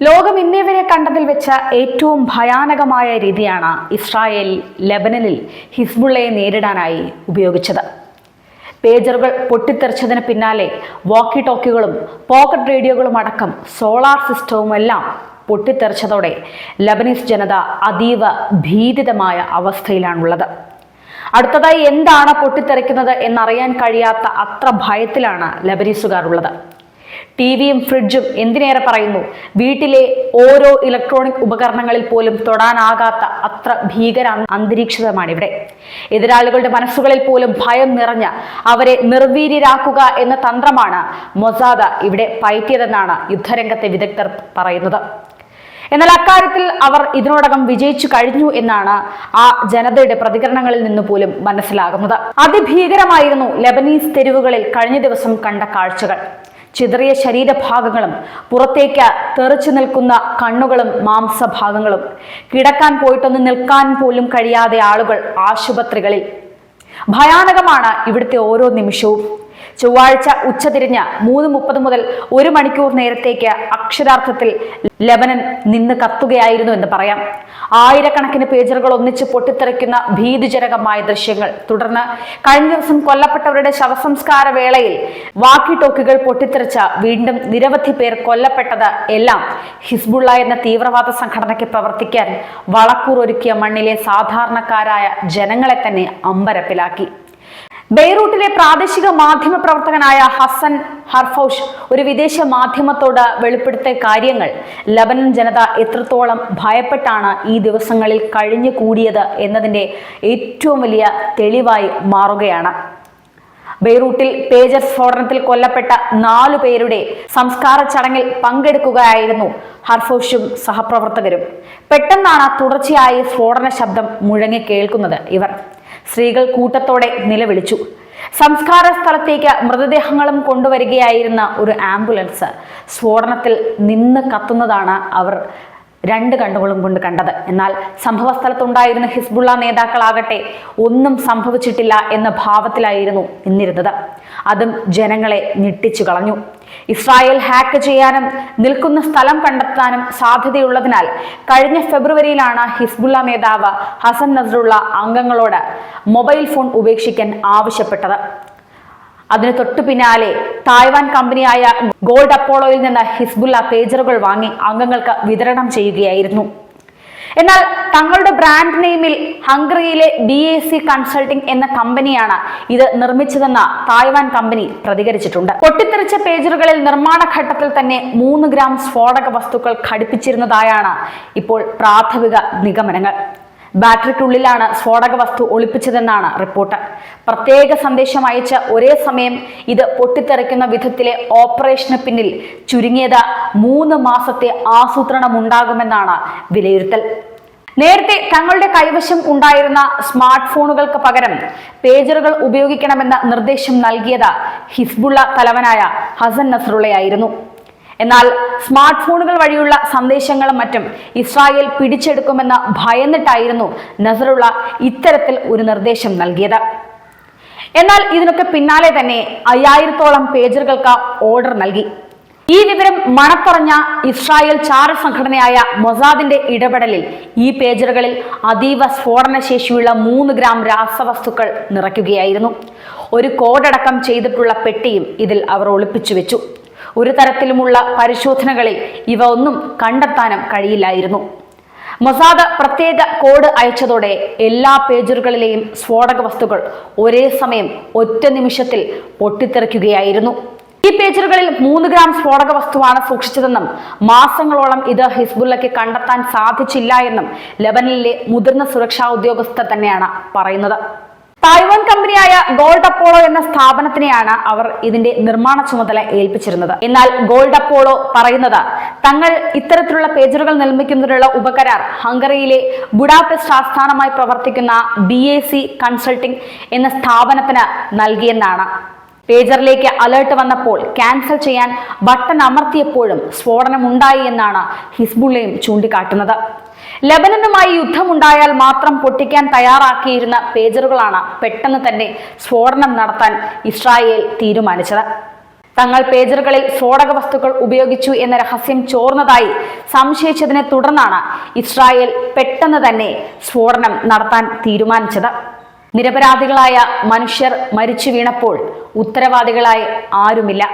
ലോകം ഇന്നേവരെ കണ്ടതിൽ വെച്ച ഏറ്റവും ഭയാനകമായ രീതിയാണ് ഇസ്രായേൽ ലെബനനിൽ ഹിസ്ബുള്ളയെ നേരിടാനായി ഉപയോഗിച്ചത്. പേജറുകൾ പൊട്ടിത്തെറിച്ചതിന് പിന്നാലെ വാക്കി ടോക്കികളും പോക്കറ്റ് റേഡിയോകളും അടക്കം സോളാർ സിസ്റ്റവും എല്ലാം പൊട്ടിത്തെറിച്ചതോടെ ലബനീസ് ജനത അതീവ ഭീതിതമായ അവസ്ഥയിലാണുള്ളത്. അടുത്തതായി എന്താണ് പൊട്ടിത്തെറിക്കുന്നത് എന്നറിയാൻ കഴിയാത്ത അത്ര ഭയത്തിലാണ് ലബനീസുകാർ ഉള്ളത് ടി വിയും ഫ്രിഡ്ജും എന്തിനേറെ പറയുന്നു? വീട്ടിലെ ഓരോ ഇലക്ട്രോണിക് ഉപകരണങ്ങളിൽ പോലും തൊടാനാകാത്ത അത്ര ഭീകര അന്തരീക്ഷിതമാണ് ഇവിടെ. എതിരാളികളുടെ മനസ്സുകളിൽ പോലും ഭയം നിറഞ്ഞ അവരെ നിർവീര്യരാക്കുക എന്ന തന്ത്രമാണ് മൊസാദ ഇവിടെ പയറ്റിയതെന്നാണ് യുദ്ധരംഗത്തെ വിദഗ്ധർ പറയുന്നത്. എന്നാൽ അക്കാര്യത്തിൽ അവർ ഇതിനോടകം വിജയിച്ചു കഴിഞ്ഞു എന്നാണ് ആ ജനതയുടെ പ്രതികരണങ്ങളിൽ നിന്ന് പോലും മനസ്സിലാകുന്നത്. അതിഭീകരമായിരുന്നു ലെബനീസ് തെരുവുകളിൽ കഴിഞ്ഞ ദിവസം കണ്ട കാഴ്ചകൾ. ചിതറിയ ശരീരഭാഗങ്ങളും പുറത്തേക്ക് തെറിച്ചു നിൽക്കുന്ന കണ്ണുകളും മാംസഭാഗങ്ങളും. കിടക്കാൻ പോയിട്ടൊന്ന് നിൽക്കാൻ പോലും കഴിയാതെ ആളുകൾ ആശുപത്രികളിൽ. ഭയാനകമാണ് ഇവിടുത്തെ ഓരോ നിമിഷവും. ചൊവ്വാഴ്ച ഉച്ചതിരിഞ്ഞ് മൂന്ന് മുപ്പത് മുതൽ ഒരു മണിക്കൂർ നേരത്തേക്ക് അക്ഷരാർത്ഥത്തിൽ ലബനൻ നിന്ന് കത്തുകയായിരുന്നു എന്ന് പറയാം. ആയിരക്കണക്കിന് പേജറുകൾ ഒന്നിച്ച് പൊട്ടിത്തെറിക്കുന്ന ഭീതിജനകമായ ദൃശ്യങ്ങൾ. തുടർന്ന് കഴിഞ്ഞ ദിവസം കൊല്ലപ്പെട്ടവരുടെ ശവസംസ്കാര വേളയിൽ വാക്കി ടോക്കുകൾ പൊട്ടിത്തെറിച്ച വീണ്ടും നിരവധി പേർ കൊല്ലപ്പെട്ടത് എല്ലാം ഹിസ്ബുള്ള എന്ന തീവ്രവാദ സംഘടനയ്ക്ക് പ്രവർത്തിക്കാൻ വളക്കൂർ ഒരുക്കിയ മണ്ണിലെ സാധാരണക്കാരായ ജനങ്ങളെ തന്നെ അമ്പരപ്പിലാക്കി. ബെയ്റൂട്ടിലെ പ്രാദേശിക മാധ്യമ പ്രവർത്തകനായ ഹസൻ ഹർഫൌഷ് ഒരു വിദേശ മാധ്യമത്തോട് വെളിപ്പെടുത്തിയ കാര്യങ്ങൾ. ലബനൻ ജനത എത്രത്തോളം ഭയപ്പെട്ടാണ് ഈ ദിവസങ്ങളിൽ കഴിഞ്ഞു കൂടിയത് എന്നതിന്റെ ഏറ്റവും വലിയ തെളിവായി മാറുകയാണ്. ബെയ്റൂട്ടിൽ പേജർ സ്ഫോടനത്തിൽ കൊല്ലപ്പെട്ട നാലു പേരുടെ സംസ്കാര ചടങ്ങിൽ പങ്കെടുക്കുകയായിരുന്നു ഹർഫോഷും സഹപ്രവർത്തകരും. പെട്ടെന്നാണ് തുടർച്ചയായി സ്ഫോടന ശബ്ദം മുഴങ്ങി കേൾക്കുന്നത് ഇവർ. സ്ത്രീകൾ കൂട്ടത്തോടെ നിലവിളിച്ചു. സംസ്കാര സ്ഥലത്തേക്ക് മൃതദേഹങ്ങളും കൊണ്ടുവരികയായിരുന്ന ഒരു ആംബുലൻസ് സ്ഫോടനത്തിൽ നിന്ന് കത്തുന്നതാണ് അവർ രണ്ട് കണ്ണുകളും കൊണ്ട് കണ്ടത്. എന്നാൽ സംഭവ സ്ഥലത്തുണ്ടായിരുന്ന ഹിസ്ബുള്ള നേതാക്കളാകട്ടെ ഒന്നും സംഭവിച്ചിട്ടില്ല എന്ന ഭാവത്തിലായിരുന്നു നിന്നിരുന്നത്. അതും ജനങ്ങളെ ഞെട്ടിച്ചു കളഞ്ഞു. ഇസ്രായേൽ ഹാക്ക് ചെയ്യാനും നിൽക്കുന്ന സ്ഥലം കണ്ടെത്താനും സാധ്യതയുള്ളതിനാൽ കഴിഞ്ഞ ഫെബ്രുവരിയിലാണ് ഹിസ്ബുള്ള നേതാവ് ഹസൻ നസറുള്ള അംഗങ്ങളോട് മൊബൈൽ ഫോൺ ഉപേക്ഷിക്കാൻ ആവശ്യപ്പെട്ടത്. അതിന് തൊട്ടു പിന്നാലെ തായ്വാൻ കമ്പനിയായ ഗോൾഡ് അപ്പോളോയിൽ നിന്ന് ഹിസ്ബുള്ള പേജറുകൾ വാങ്ങി അംഗങ്ങൾക്ക് വിതരണം ചെയ്യുകയായിരുന്നു. എന്നാൽ തങ്ങളുടെ ബ്രാൻഡ് നെയിമിൽ ഹംഗറിയിലെ ബി എ സി കൺസൾട്ടിംഗ് എന്ന കമ്പനിയാണ് ഇത് നിർമ്മിച്ചതെന്ന് തായ്വാൻ കമ്പനി പ്രതികരിച്ചിട്ടുണ്ട്. പൊട്ടിത്തെറിച്ച പേജറുകളിൽ നിർമ്മാണ ഘട്ടത്തിൽ തന്നെ മൂന്ന് ഗ്രാം സ്ഫോടക വസ്തുക്കൾ ഘടിപ്പിച്ചിരുന്നതായാണ് ഇപ്പോൾ പ്രാഥമിക നിഗമനങ്ങൾ. ബാറ്ററിക്കുള്ളിലാണ് സ്ഫോടക വസ്തു ഒളിപ്പിച്ചതെന്നാണ് റിപ്പോർട്ട്. പ്രത്യേക സന്ദേശം അയച്ച ഒരേ സമയം ഇത് പൊട്ടിത്തെറിക്കുന്ന വിധത്തിലെ ഓപ്പറേഷന് പിന്നിൽ ചുരുങ്ങിയത് മൂന്ന് മാസത്തെ ആസൂത്രണം ഉണ്ടാകുമെന്നാണ് വിലയിരുത്തൽ. നേരത്തെ തങ്ങളുടെ കൈവശം ഉണ്ടായിരുന്ന സ്മാർട്ട് ഫോണുകൾക്ക് പകരം പേജറുകൾ ഉപയോഗിക്കണമെന്ന നിർദ്ദേശം നൽകിയത് ഹിസ്ബുള്ള തലവനായ ഹസൻ നസറുള്ളയായിരുന്നു എന്നാൽ സ്മാർട്ട് ഫോണുകൾ വഴിയുള്ള സന്ദേശങ്ങളും മറ്റും ഇസ്രായേൽ പിടിച്ചെടുക്കുമെന്ന് ഭയന്നിട്ടായിരുന്നു നസറുള്ള ഇത്തരത്തിൽ ഒരു നിർദ്ദേശം നൽകിയത്. എന്നാൽ ഇതിനൊക്കെ പിന്നാലെ തന്നെ അയ്യായിരത്തോളം പേജറുകൾക്ക് ഓർഡർ നൽകി. ഈ വിവരം മണക്കുറഞ്ഞ ഇസ്രായേൽ ചാര സംഘടനയായ മൊസാദിന്റെ ഇടപെടലിൽ ഈ പേജറുകളിൽ അതീവ സ്ഫോടനശേഷിയുള്ള മൂന്ന് ഗ്രാം രാസവസ്തുക്കൾ നിറയ്ക്കുകയായിരുന്നു. ഒരു കോഡടക്കം ചെയ്തിട്ടുള്ള പെട്ടിയും ഇതിൽ അവർ ഒളിപ്പിച്ചു വെച്ചു. ഒരു തരത്തിലുമുള്ള പരിശോധനകളിൽ ഇവ ഒന്നും കണ്ടെത്താനും കഴിയില്ലായിരുന്നു. മൊസാദ് പ്രത്യേക കോഡ് അയച്ചതോടെ എല്ലാ പേജറുകളിലെയും സ്ഫോടക വസ്തുക്കൾ ഒരേ സമയം ഒറ്റ നിമിഷത്തിൽ പൊട്ടിത്തെറിക്കുകയായിരുന്നു. ഈ പേജറുകളിൽ മൂന്ന് ഗ്രാം സ്ഫോടക വസ്തുവാണ് സൂക്ഷിച്ചതെന്നും മാസങ്ങളോളം ഇത് ഹിസ്ബുല്ലയ്ക്ക് കണ്ടെത്താൻ സാധിച്ചില്ല എന്നും ലബനനിലെ മുതിർന്ന സുരക്ഷാ ഉദ്യോഗസ്ഥർ തന്നെയാണ് പറയുന്നത്. തായ്വാൻ കമ്പനിയായ ഗോൾഡ് അപ്പോളോ എന്ന സ്ഥാപനത്തിനെയാണ് അവർ ഇതിന്റെ നിർമ്മാണ ചുമതല ഏൽപ്പിച്ചിരുന്നത്. എന്നാൽ ഗോൾഡ് അപ്പോളോ പറയുന്നത് തങ്ങൾ ഇത്തരത്തിലുള്ള പേജറുകൾ നിർമ്മിക്കുന്നതിനുള്ള ഉപകരാർ ഹംഗറിയിലെ ബുഡാപെസ്റ്റ് ആസ്ഥാനമായി പ്രവർത്തിക്കുന്ന ബി കൺസൾട്ടിംഗ് എന്ന സ്ഥാപനത്തിന് നൽകിയെന്നാണ്. പേജറിലേക്ക് അലേർട്ട് വന്നപ്പോൾ ക്യാൻസൽ ചെയ്യാൻ ബട്ടൺ അമർത്തിയപ്പോഴും സ്ഫോടനം ഉണ്ടായി എന്നാണ് ഹിസ്ബുള്ളയും ചൂണ്ടിക്കാട്ടുന്നത്. ലബനനുമായി യുദ്ധമുണ്ടായാൽ മാത്രം പൊട്ടിക്കാൻ തയ്യാറാക്കിയിരുന്ന പേജറുകളാണ് പെട്ടെന്ന് തന്നെ സ്ഫോടനം നടത്താൻ ഇസ്രായേൽ തീരുമാനിച്ചത്. തങ്ങൾ പേജറുകളിൽ സ്ഫോടക വസ്തുക്കൾ ഉപയോഗിച്ചു എന്ന രഹസ്യം ചോർന്നതായി സംശയിച്ചതിനെ തുടർന്നാണ് ഇസ്രായേൽ പെട്ടെന്ന് തന്നെ സ്ഫോടനം നടത്താൻ തീരുമാനിച്ചത്. നിരപരാധികളായ മനുഷ്യർ മരിച്ചു വീണപ്പോൾ ഉത്തരവാദികളായി ആരുമില്ല.